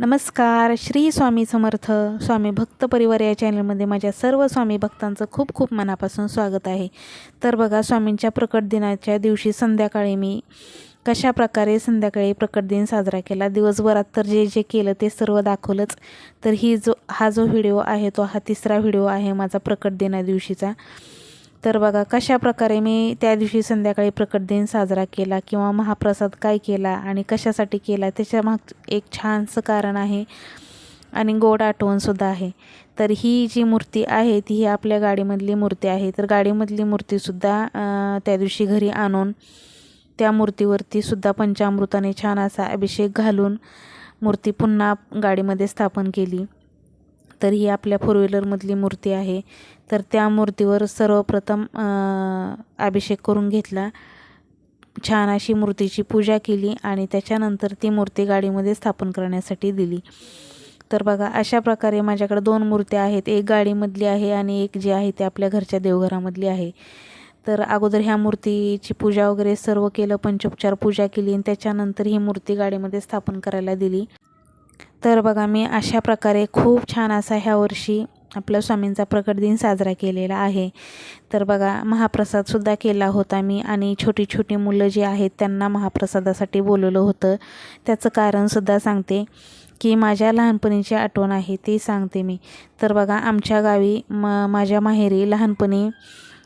नमस्कार श्री स्वामी समर्थ स्वामी भक्त परिवार या चॅनलमध्ये माझ्या सर्व स्वामी भक्तांचं खूप खूप मनापासून स्वागत आहे. तर बघा स्वामींच्या प्रकट दिनाच्या दिवशी संध्याकाळी मी कशा प्रकारे संध्याकाळी प्रकट दिन साजरा केला दिवसभरात तर जे जे केलं ते सर्व दाखवलंच. तर ही जो हा जो व्हिडिओ आहे तो हा तिसरा व्हिडिओ आहे माझा प्रकट दिना दिवशीचा. तर बघा कशा प्रकारे मी त्या दिवशी संध्याकाळी प्रकट दिन साजरा केला किंवा महाप्रसाद काय केला आणि कशासाठी केला त्याच्या माग एक छानसं कारण आहे आणि गोड आठवणसुद्धा आहे. तर ही जी मूर्ती आहे ती ही आपल्या गाडीमधली मूर्ती आहे. तर गाडीमधली मूर्तीसुद्धा त्या दिवशी घरी आणून त्या मूर्तीवरती सुद्धा पंचामृताने छान असा अभिषेक घालून मूर्ती पुन्हा गाडीमध्ये स्थापन केली. तर ही आपल्या फोर व्हीलरमधली मूर्ती आहे. तर त्या मूर्तीवर सर्वप्रथम अभिषेक करून घेतला. छान अशी मूर्तीची पूजा केली आणि त्याच्यानंतर ती मूर्ती गाडीमध्ये स्थापन करण्यासाठी दिली. तर बघा अशा प्रकारे माझ्याकडे दोन मूर्त्या आहेत. एक गाडीमधली आहे आणि एक जी आहे ती आपल्या घरच्या देवघरामधली आहे. तर अगोदर ह्या मूर्तीची पूजा वगैरे सर्व केलं पंचोपचार पूजा केली आणि त्याच्यानंतर ही मूर्ती गाडीमध्ये स्थापन करायला दिली. तर बघा मी अशा प्रकारे खूप छान असा ह्या वर्षी आपल्या स्वामींचा प्रकट दिन साजरा केलेला आहे. तर बघा महाप्रसादसुद्धा केला होता मी आणि छोटी छोटी मुलं जी आहेत त्यांना महाप्रसादासाठी बोलवलं होतं. त्याचं कारणसुद्धा सांगते की माझ्या लहानपणीची आठवण आहे ती सांगते मी. तर बघा आमच्या गावी म माझ्या माहेरी लहानपणी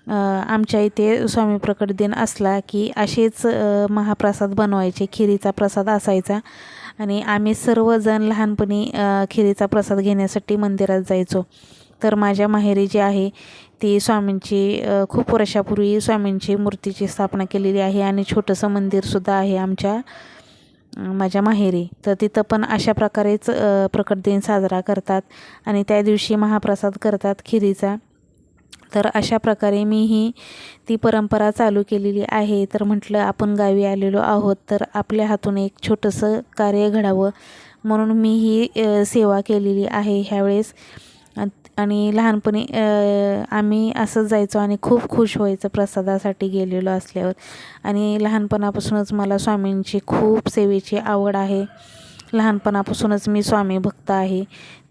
आमच्या इथे स्वामी प्रकट दिन असला की असेच महाप्रसाद बनवायचे खिरीचा प्रसाद असायचा. आणि आम्ही सर्वजण लहानपणी खिरीचा प्रसाद घेण्यासाठी मंदिरात जायचो. तर माझ्या माहेरी जी आहे ती स्वामींची खूप वर्षापूर्वी स्वामींची मूर्तीची स्थापना केलेली आहे आणि छोटंसं मंदिरसुद्धा आहे आमच्या माझ्या माहेरी. तर तिथं पण अशा प्रकारेच प्रकट दिन साजरा करतात आणि त्या दिवशी महाप्रसाद करतात खिरीचा. तर अशा प्रकारे मी ही ती परंपरा चालू केलेली आहे. तर म्हटलं आपण गावी आलेलो आहोत तर आपल्या हातून एक छोटंसं कार्य घडावं म्हणून मी ही सेवा केलेली आहे ह्यावेळेस. आणि लहानपणी आम्ही असंच जायचो आणि खूप खुश व्हायचं प्रसादासाठी गेलेलो असल्यावर. आणि लहानपणापासूनच मला स्वामींची खूप सेवेची आवड आहे. लहानपणापासूनच मी स्वामी भक्त आहे.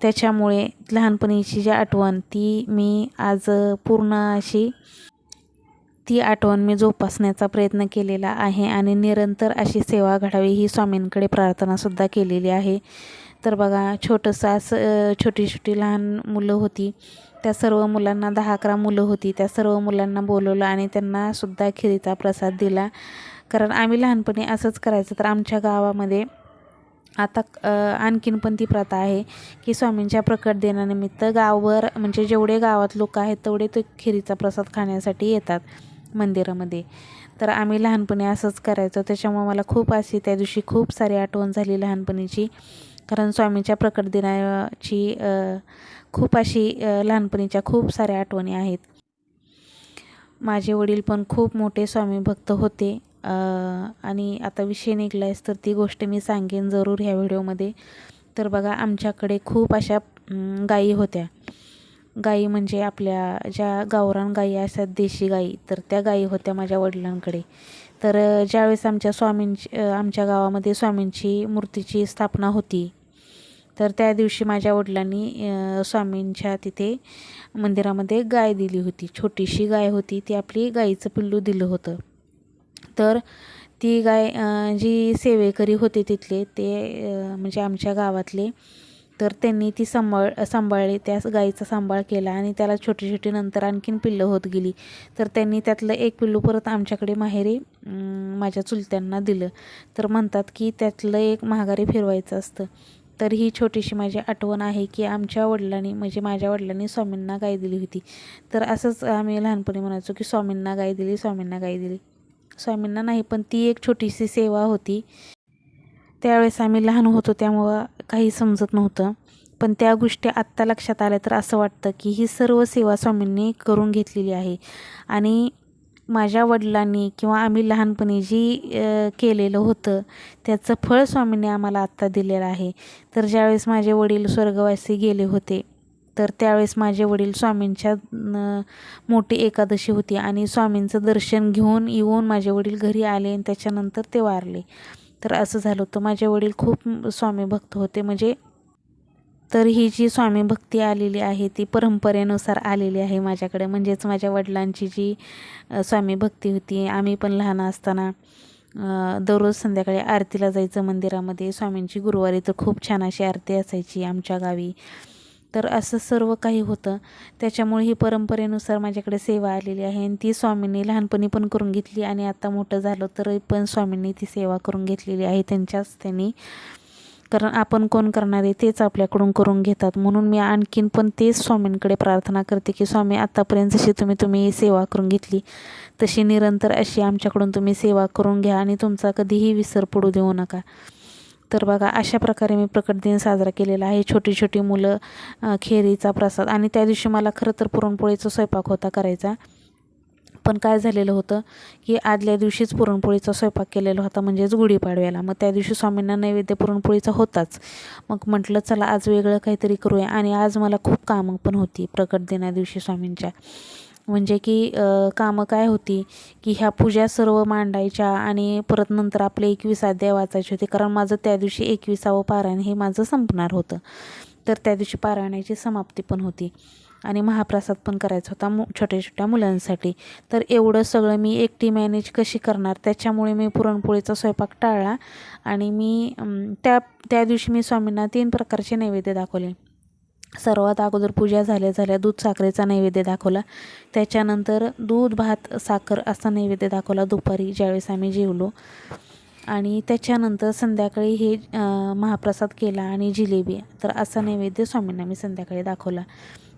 त्याच्यामुळे लहानपणीची जी आठवण ती मी आज पूर्ण अशी ती आठवण मी जोपासण्याचा प्रयत्न केलेला आहे आणि निरंतर अशी सेवा घडावी ही स्वामींकडे प्रार्थनासुद्धा केलेली आहे. तर बघा छोटंसं असं छोटी छोटी लहान मुलं होती. त्या सर्व मुलांना दहा अकरा मुलं होती त्या सर्व मुलांना बोलवलं आणि त्यांनासुद्धा खिरीचा प्रसाद दिला. कारण आम्ही लहानपणी असंच करायचं तर आमच्या गावामध्ये आता आणखीन पण ती प्रथा आहे की स्वामींच्या प्रकट दिनानिमित्त गावभर म्हणजे जेवढे गावात लोक आहेत तेवढे ते खिरीचा प्रसाद खाण्यासाठी येतात मंदिरामध्ये. तर आम्ही लहानपणी असंच करायचो. त्याच्यामुळे मला खूप अशी त्या दिवशी खूप सारी आठवण झाली लहानपणीची. कारण स्वामींच्या प्रकट दिनाची खूप अशी लहानपणीच्या खूप साऱ्या आठवणी आहेत. माझे वडील पण खूप मोठे स्वामी भक्त होते. आणि आता विषय निघला आहेस तर ती गोष्ट मी सांगेन जरूर ह्या व्हिडिओमध्ये. तर बघा आमच्याकडे खूप अशा गायी होत्या. गायी म्हणजे आपल्या ज्या गावरान गायी असतात देशी गायी तर त्या गायी होत्या माझ्या वडिलांकडे. तर ज्यावेळेस आमच्या स्वामींची आमच्या गावामध्ये स्वामींची मूर्तीची स्थापना होती तर त्या दिवशी माझ्या वडिलांनी स्वामींच्या तिथे मंदिरामध्ये गाय दिली होती. छोटीशी गाय होती ती आपली गाईचं पिल्लू दिलं होतं. तर ती गाय जी सेवेकरी होते तिथले ते म्हणजे आमच्या गावातले तर त्यांनी ती सांभाळ सांभाळली त्या गाईचा सांभाळ केला आणि त्याला छोटी छोटी नंतर आणखीन पिल्लं होत गेली. तर त्यांनी त्यातलं एक पिल्लू परत आमच्याकडे माहेरी माझ्या चुलत्यांना दिलं. तर म्हणतात की त्यातलं एक महागारी फिरवायचं असतं. तर ही छोटीशी माझी आठवण आहे की आमच्या वडिलांनी म्हणजे माझ्या वडिलांनी स्वामींना गाय दिली होती. तर असंच आम्ही लहानपणी म्हणायचो की स्वामींना गाय दिली स्वामींना गाय दिली. स्वामींना नाही पण ती एक छोटीशी सेवा होती. त्यावेळेस आम्ही लहान होतो त्यामुळं काही समजत नव्हतं. पण त्या गोष्टी आत्ता लक्षात आल्या तर असं वाटतं की ही सर्व सेवा स्वामींनी करून घेतलेली आहे. आणि माझ्या वडिलांनी किंवा आम्ही लहानपणी जी केलेलं होतं त्याचं फळ स्वामींनी आम्हाला आत्ता दिलेलं आहे. तर ज्यावेळेस माझे वडील स्वर्गवासी गेले होते तर त्यावेळेस माझे वडील स्वामींच्या मोठी एकादशी होती आणि स्वामींचं दर्शन घेऊन येऊन माझे वडील घरी आले आणि त्याच्यानंतर ते वारले. तर असं झालं होतं. माझे वडील खूप स्वामी भक्त होते. म्हणजे तर ही जी स्वामी भक्ती आलेली आहे ती परंपरेनुसार आलेली आहे माझ्याकडे. म्हणजेच माझ्या वडिलांची जी स्वामी भक्ती होती आम्ही पण लहान असताना दररोज संध्याकाळी आरतीला जायचं मंदिरामध्ये. स्वामींची गुरुवारी तर खूप छान अशी आरती असायची आमच्या गावी. तर असं सर्व काही होतं. त्याच्यामुळे ही परंपरेनुसार माझ्याकडे सेवा आलेली आहे आणि ती स्वामींनी लहानपणी पण करून घेतली आणि आता मोठं झालं तर पण स्वामींनी ती सेवा करून घेतलेली आहे त्यांच्याच त्यांनी कारण आपण कोण करणार आहे तेच आपल्याकडून करून घेतात. म्हणून मी आणखीन पण तेच स्वामींकडे प्रार्थना करते की स्वामी आत्तापर्यंत जशी तुम्ही तुम्ही सेवा करून घेतली तशी निरंतर अशी आमच्याकडून तुम्ही सेवा करून घ्या आणि तुमचा कधीही विसर पडू देऊ नका. तर बघा अशा प्रकारे मी प्रकट दिन साजरा केलेला आहे. छोटी छोटी मुलं खेरीचा प्रसाद. आणि त्या दिवशी मला खरं तर पुरणपोळीचा स्वयंपाक होता करायचा. पण काय झालेलं होतं की आदल्या दिवशीच पुरणपोळीचा स्वयंपाक केलेला होता म्हणजेच गुढीपाडव्याला. मग त्या दिवशी स्वामींना नैवेद्य पुरणपोळीचा होताच. मग म्हटलं चला आज वेगळं काहीतरी करूया. आणि आज मला खूप कामं पण होती प्रकट दिना दिवशी स्वामींच्या. म्हणजे की कामं काय होती की ह्या पूजा सर्व मांडायच्या आणि परत नंतर आपले एकवीस अध्याय वाचायचे होते. कारण माझं त्या दिवशी एकविसावं पारायण हे माझं संपणार होतं. तर त्या दिवशी पारायणाची समाप्ती पण होती. आणि महाप्रसाद पण करायचा होता मु छोट्या छोट्या मुलांसाठी. तर एवढं सगळं मी एकटी मॅनेज कशी करणार? त्याच्यामुळे मी पुरणपोळीचा स्वयंपाक टाळला आणि मी त्या त्या दिवशी मी स्वामींना तीन प्रकारचे नैवेद्य दाखवले. सर्वात अगोदर पूजा झाल्या झाल्या दूध साखरेचा नैवेद्य दाखवला. त्याच्यानंतर दूध भात साखर असा नैवेद्य दाखवला दुपारी ज्यावेळेस आम्ही जेवलो. आणि त्याच्यानंतर संध्याकाळी हे महाप्रसाद केला आणि जिलेबी तर असा नैवेद्य स्वामींना मी संध्याकाळी दाखवला.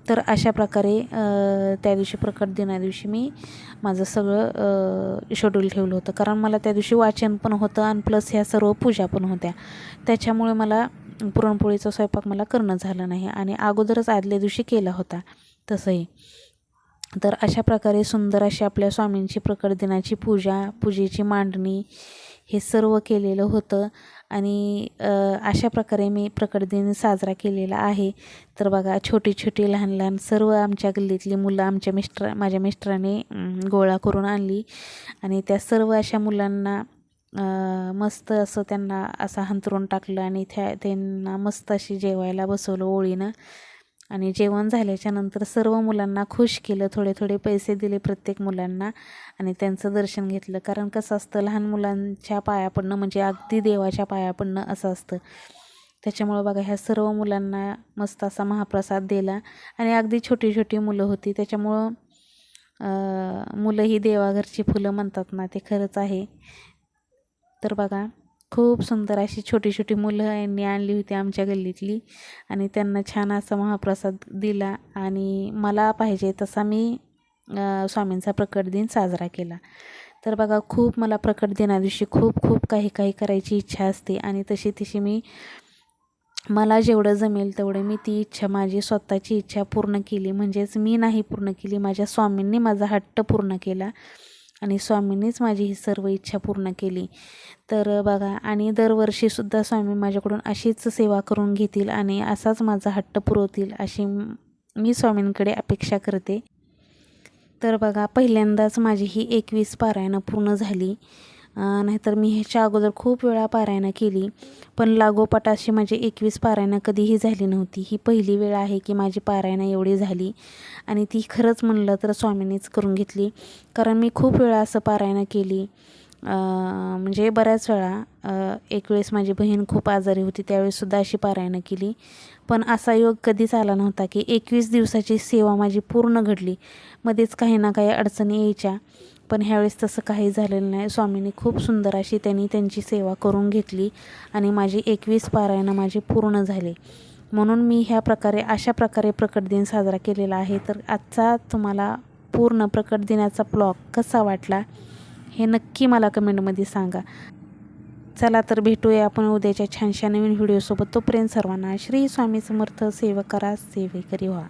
तर अशा प्रकारे त्या दिवशी प्रकट दिना दिवशी मी माझं सगळं शेड्यूल ठेवलं होतं. कारण मला त्या दिवशी वाचन पण होतं आणि प्लस ह्या सर्व पूजा पण होत्या. त्याच्यामुळे मला पुरणपोळीचा स्वयंपाक मला करणं झालं नाही आणि अगोदरच आदल्या दिवशी केला होता तसंही. तर अशा प्रकारे सुंदर अशी आपल्या स्वामींची प्रकट दिनाची पूजा पूजेची मांडणी हे सर्व केलेलं होतं आणि अशा प्रकारे मी प्रकट दिन साजरा केलेला आहे. तर बघा छोटी छोटी लहान लहान सर्व आमच्या गल्लीतली मुलं आमच्या मिस्टर माझ्या मिस्टराने गोळा करून आणली आणि त्या सर्व अशा मुलांना मस्त असं त्यांना असं हंतरून टाकलं आणि त्या त्यांना मस्त अशी जेवायला बसवलं ओळीनं. आणि जेवण झाल्याच्यानंतर सर्व मुलांना खुश केलं थोडे थोडे पैसे दिले प्रत्येक मुलांना आणि त्यांचं दर्शन घेतलं. कारण कसं असतं लहान मुलांच्या पाया पडणं म्हणजे अगदी देवाच्या पाया पडणं असं असतं. त्याच्यामुळं बघा ह्या सर्व मुलांना मस्त असा महाप्रसाद दिला आणि अगदी छोटी छोटी मुलं होती. त्याच्यामुळं मुलं ही देवाघरची फुलं म्हणतात ना ते खरंच आहे. तर बघा खूप सुंदर अशी छोटी छोटी मुलं यांनी आणली होती आमच्या गल्लीतली आणि त्यांना छान असा महाप्रसाद दिला आणि मला पाहिजे तसा मी स्वामींचा प्रकट दिन साजरा केला. तर बघा खूप मला प्रकट दिना दिवशी खूप खूप काही काही करायची इच्छा असते आणि तशी तशी मी मला जेवढं जमेल तेवढं मी ती इच्छा माझी स्वतःची इच्छा पूर्ण केली. म्हणजेच मी नाही पूर्ण केली माझ्या स्वामींनी माझा हट्ट पूर्ण केला. आणि स्वामींनीच माझी ही सर्व इच्छा पूर्ण केली. तर बघा आणि दरवर्षीसुद्धा स्वामी माझ्याकडून अशीच सेवा करून घेतील आणि असाच माझा हट्ट पुरवतील अशी मी स्वामींकडे अपेक्षा करते. तर बघा पहिल्यांदाच माझी ही एकवीस पारायणं पूर्ण झाली. नाहीतर मी ह्याच्या अगोदर खूप वेळा पारायणं केली. पण लागोपाठ अशी माझी एकवीस पारायणं कधीही झाली नव्हती. ही पहिली वेळ आहे की माझी पारायणं एवढी झाली. आणि ती खरंच म्हणलं तर स्वामींनीच करून घेतली. कारण मी खूप वेळा असं पारायणं केली. म्हणजे बऱ्याच वेळा एक वेळेस माझी बहीण खूप आजारी होती त्यावेळेससुद्धा अशी पारायणं केली. पण असा योग कधीच आला नव्हता की एकवीस दिवसाची सेवा माझी पूर्ण घडली. मध्येच काही ना काही अडचणी यायच्या पण ह्यावेळेस तसं काही झालेलं नाही. स्वामींनी खूप सुंदर अशी त्यांनी त्यांची सेवा करून घेतली आणि माझी एकवीस पारायणं माझी पूर्ण झाली. म्हणून मी ह्या प्रकारे अशा प्रकारे प्रकट दिन साजरा केलेला आहे. तर आजचा तुम्हाला पूर्ण प्रकट दिनाचा ब्लॉग कसा वाटला? हे नक्की मला कमेंटमध्ये सांगा. चला तर भेटूया आपण उद्याच्या छानशा नवीन व्हिडिओसोबत. तोपर्यंत सर्वांना श्री स्वामी समर्थ सेवकरा सेवेकरी व्हा.